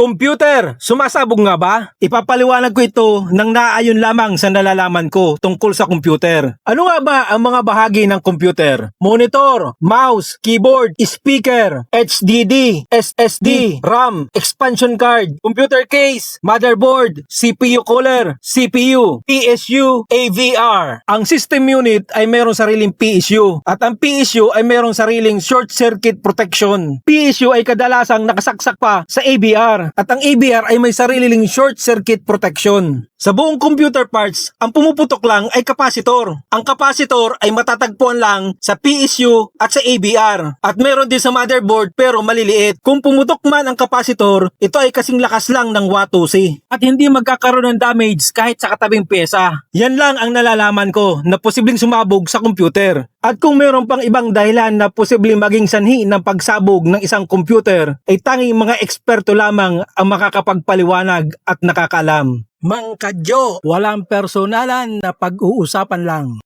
Computer, sumasabog nga ba? Ipapaliwanag ko ito nang naayon lamang sa nalalaman ko tungkol sa computer. Ano nga ba ang mga bahagi ng computer? Monitor, mouse, keyboard, speaker, HDD, SSD, RAM, expansion card, computer case, motherboard, CPU cooler, CPU, PSU, AVR. Ang system unit ay mayroong sariling PSU at ang PSU ay mayroong sariling short circuit protection. PSU ay kadalasang nakasaksak pa sa At ang ABR ay may sariling short circuit protection. Sa buong computer parts, ang pumuputok lang ay kapasitor. Ang kapasitor ay matatagpuan lang sa PSU at sa ABR. At meron din sa motherboard pero maliliit. Kung pumutok man ang kapasitor, ito ay kasing lakas lang ng Watusi. At hindi magkakaroon ng damage kahit sa katabing pyesa. Yan lang ang nalalaman ko na posibleng sumabog sa computer. At kung meron pang ibang dahilan na posibleng maging sanhi ng pagsabog ng isang computer, ay tanging mga eksperto lamang ang makakapagpaliwanag at nakakaalam. Mang Kadyo, walang personalan na pag-uusapan lang.